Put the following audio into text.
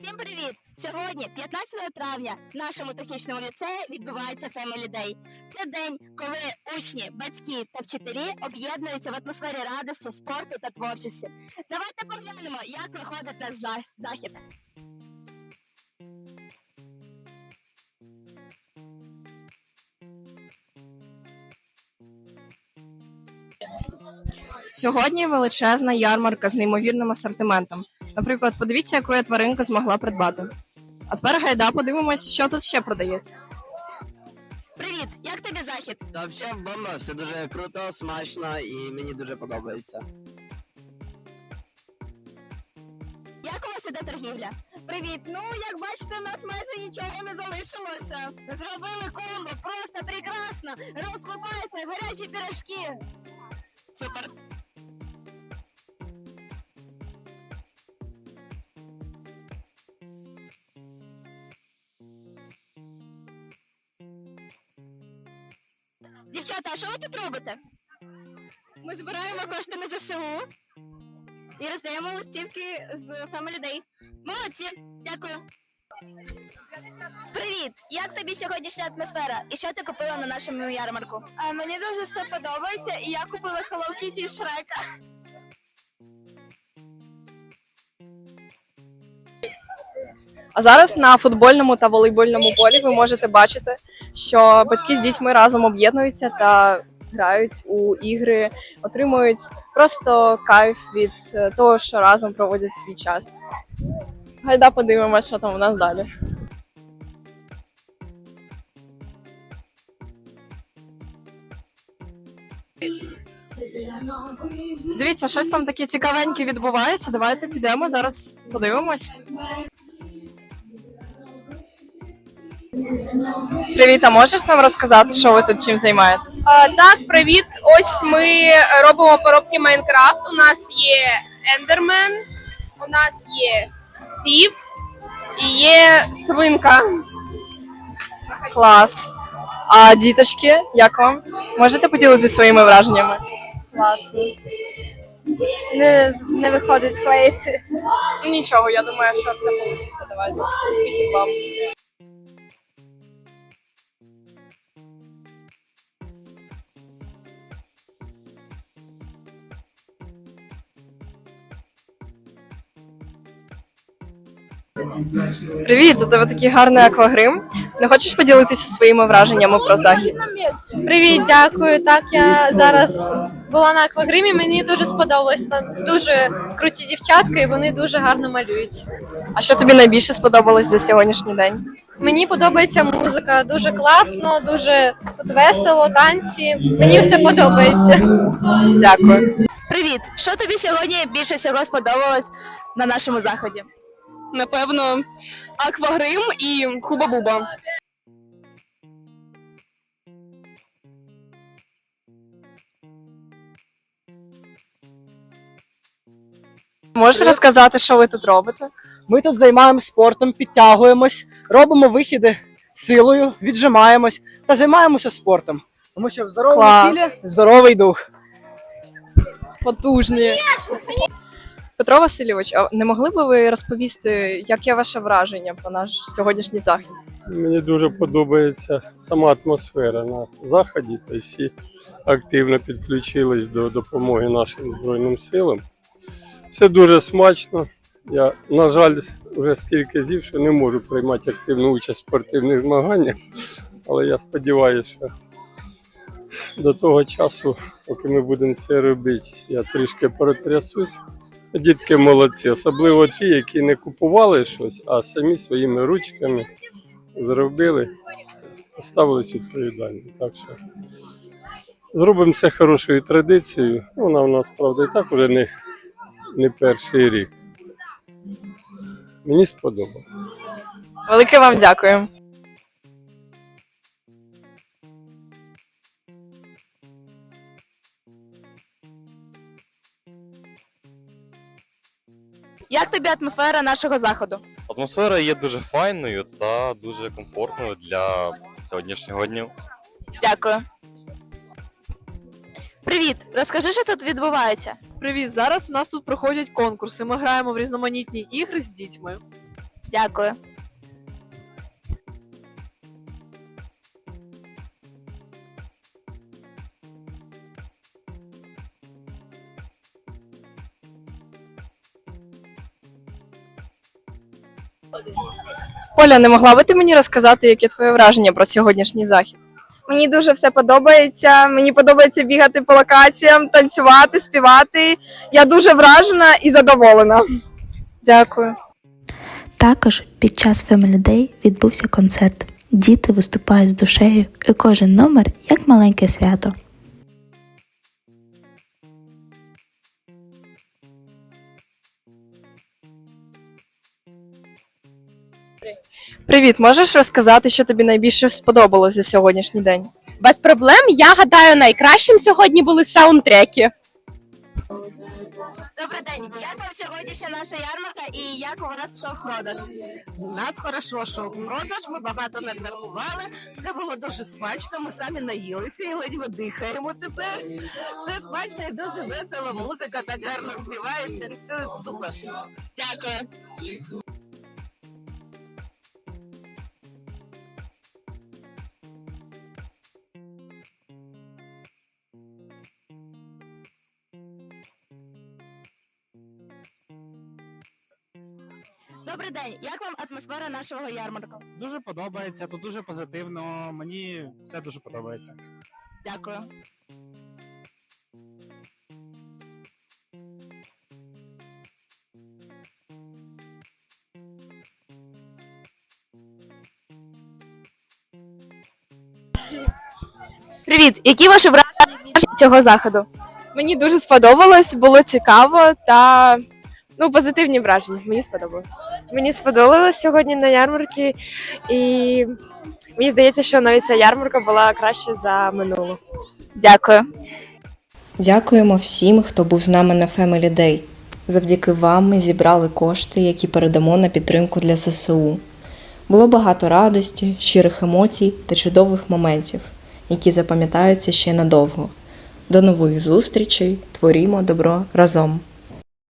Всім привіт! Сьогодні, 15 травня, в нашому технічному ліцеї відбувається Family Day. Це день, коли учні, батьки та вчителі об'єднуються в атмосфері радості, спорту та творчості. Давайте поглянемо, як проходить наш захід. Сьогодні величезна ярмарка з неймовірним асортиментом. Наприклад, подивіться, яку я тваринку змогла придбати. А тепер гайда подивимось, що тут ще продається. Привіт! Як тобі захід? Та взагалі бомба, все дуже круто, смачно і мені дуже подобається. Як у вас іде торгівля? Привіт! Ну, як бачите, у нас майже нічого не залишилося. Зробили комбо, просто прекрасно! Розкупаються гарячі пірожки. Супер! Дівчата, а що ви тут робите? Ми збираємо кошти на ЗСУ і роздаємо листівки з Family Day. Молодці, дякую. Привіт! Як тобі сьогоднішня атмосфера? І що ти купила на нашому ярмарку? А, мені дуже все подобається, і я купила Hello Kitty і Шрека. А зараз на футбольному та волейбольному полі ви можете бачити, що батьки з дітьми разом об'єднуються та грають у ігри, отримують просто кайф від е, того, що разом проводять свій час. Гайда подивимося, що там у нас далі. Дивіться, щось там таке цікавеньке відбувається. Давайте підемо зараз подивимось. Привіт, а можеш нам розказати, що ви тут чим займаєтесь? А, так, привіт. Ось ми робимо поробки Майнкрафт. У нас є Ендермен, у нас є Стів і є свинка. Клас. А діточки, як вам? Можете поділитися своїми враженнями? Класно. Не, не виходить склеїти. Нічого, я думаю, що все вийде. Давайте. Успіхів вам. Привіт, у тебе такий гарний аквагрим. Не хочеш поділитися своїми враженнями про захід? Привіт, дякую. Так, я зараз була на аквагримі. Мені дуже сподобалось. Там дуже круті дівчатка, і вони дуже гарно малюють. А що тобі найбільше сподобалось за сьогоднішній день? Мені подобається музика, дуже класно, дуже тут весело, танці. Мені все подобається. Дякую. Привіт! Що тобі сьогодні більше всього сподобалось на нашому заході? Напевно, аквагрим і хуба-буба. Можеш розказати, що ви тут робите? Ми тут займаємось спортом, підтягуємось, робимо вихіди силою, віджимаємось та займаємося спортом. Тому що в здоровому Клас. тілі здоровий дух. Потужні. Петро Васильович, а не могли б ви розповісти, яке ваше враження про наш сьогоднішній захід? Мені дуже подобається сама атмосфера на заході, та всі активно підключились до допомоги нашим Збройним силам. Це дуже смачно. Я, на жаль, вже скільки зів, що не можу приймати активну участь в спортивних змаганнях, але я сподіваюся, що до того часу, поки ми будемо це робити, я трішки протрясусь. Дітки молодці, особливо ті, які не купували щось, а самі своїми ручками зробили, поставились відповідально. Так що зробимо це хорошою традицією. Вона у нас, правда, і так уже не, не перший рік. Мені сподобалось. Велике вам дякую. Як тобі атмосфера нашого заходу? Атмосфера є дуже файною та дуже комфортною для сьогоднішнього дня. Дякую. Привіт! Розкажи, що тут відбувається. Привіт! Зараз у нас тут проходять конкурси. Ми граємо в різноманітні ігри з дітьми. Дякую. Поля, не могла би ти мені розказати, яке твоє враження про сьогоднішній захід? Мені дуже все подобається. Мені подобається бігати по локаціям, танцювати, співати. Я дуже вражена і задоволена. Дякую. Також під час Family Day відбувся концерт. Діти виступають з душею, і кожен номер як маленьке свято. Привіт, можеш розказати, що тобі найбільше сподобалось за сьогоднішній день? Без проблем. Я гадаю, найкращим сьогодні були саундтреки. Добрий день. Як вам сьогоднішня наша ярмарка і як у вас шов продаж? У нас хорошо шов продаж, ми багато надарували. Все було дуже смачно. Ми самі наїлися і ледь дихаємо тепер. Все смачно і дуже весело. Музика так гарно співають, танцюють супер. Дякую. Добрий день. Як вам атмосфера нашого ярмарку? Дуже подобається, тут дуже позитивно. Мені все дуже подобається. Дякую. Привіт, які ваші враження від цього заходу? Мені дуже сподобалось, було цікаво та ну позитивні враження. Мені сподобалось. Мені сподобалось сьогодні на ярмарці, і мені здається, що навіть ця ярмарка була краще за минулу. Дякую. Дякуємо всім, хто був з нами на Family Day. Завдяки вам ми зібрали кошти, які передамо на підтримку для ССУ. Було багато радості, щирих емоцій та чудових моментів, які запам'ятаються ще надовго. До нових зустрічей, творімо добро разом!